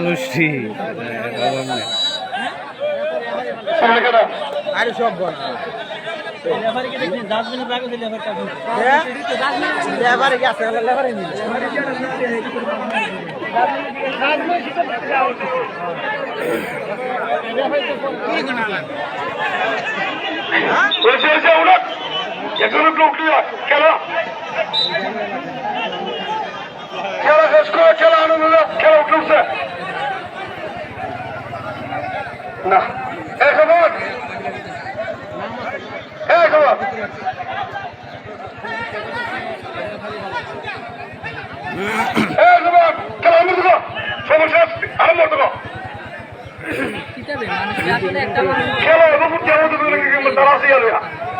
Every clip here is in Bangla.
মানুষটি আরে সব বল। এখন একটু উঠলি খেলা খেলা শেষ করে খেলা আনন্দ খেলা উঠে উঠছে। না। এই খবর। এই খবর। এই খবর। খেলা সমস্যা আরম্ভ খেলা রূপ কেমন তারা আসি আসবে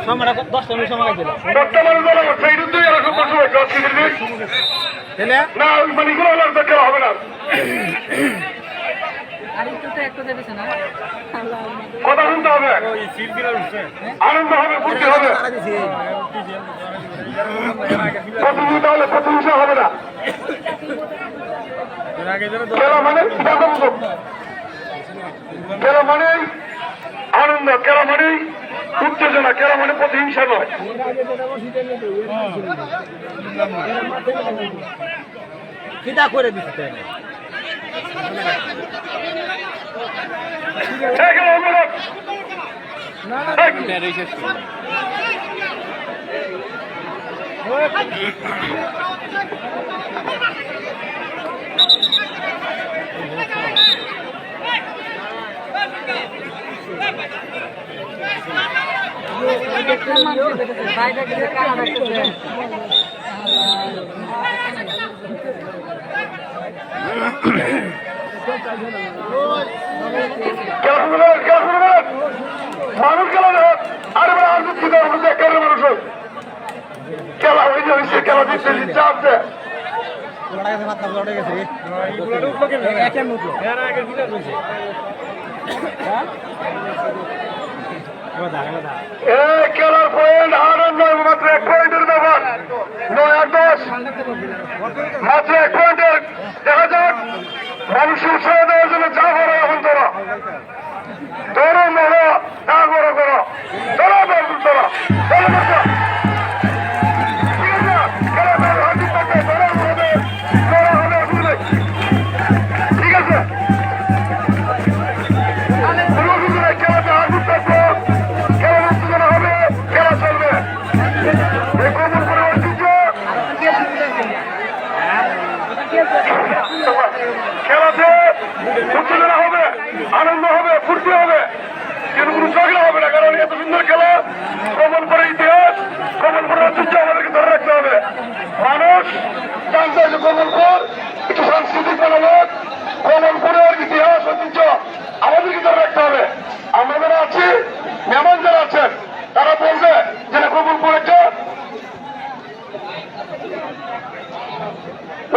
সময়টা দশটা মিনিট সময় দিল বর্তমানে বলা হচ্ছে এই দুই এরকম বসে না মানে খেলা হবে না। কথা শুনতে হবে। আনন্দ হবে হবে। প্রতিযোগিতা হলে হবে না। খেলা মানে খেলা মানে আনন্দ খেলা মানে উত্তেজনা খেলা মানে প্রতিহিংসা নয়। কিটা করে দিচ্ছে এই খেলা হবে না এই, খেলা শুরু করেন, খেলা শুরু করেন। মানুষ খেলা দেখ আরে ভাই আর দুঃখিত আমরা দেখার মানুষ খেলা হয়েছে হয়েছে খেলা দিচ্ছে দিচ্ছে আসছে একের মতো এই খেলার পয়েন্ট মাত্র নয় দেখা মানুষের খেলাতে উত্তেজনা হবে, আনন্দ হবে, ফুর্তি হবে। কিন্তু কোনো ঝগড়া হবে না, কারণ এত সুন্দর খেলা কমন করে ইতিহাস কমন করে ঐতিহ্য আমাদেরকে ধরে রাখতে হবে। মানুষ জানতে হবে কমলপুর একটু সাংস্কৃতিক মনোভাব কমলপুরের ইতিহাস ঐতিহ্য আমাদেরকে ধরে রাখতে হবে আমরা যারা আছি মেহমান যারা আছেন তারা বলবে যে না, কমলপুর একটা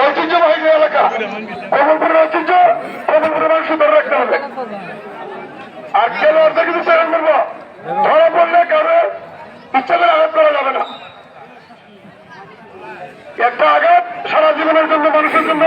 ঐতিহ্যবাহী যে কমলপুরের ঐতিহ্য কমলপুরের মানুষ ধরে রাখতে হবে। আর আঘাত করা যাবে না। একটা আঘাত সারা জীবনের জন্য, মানুষের জন্য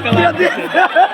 বাইরে ওকে থাকা খেলা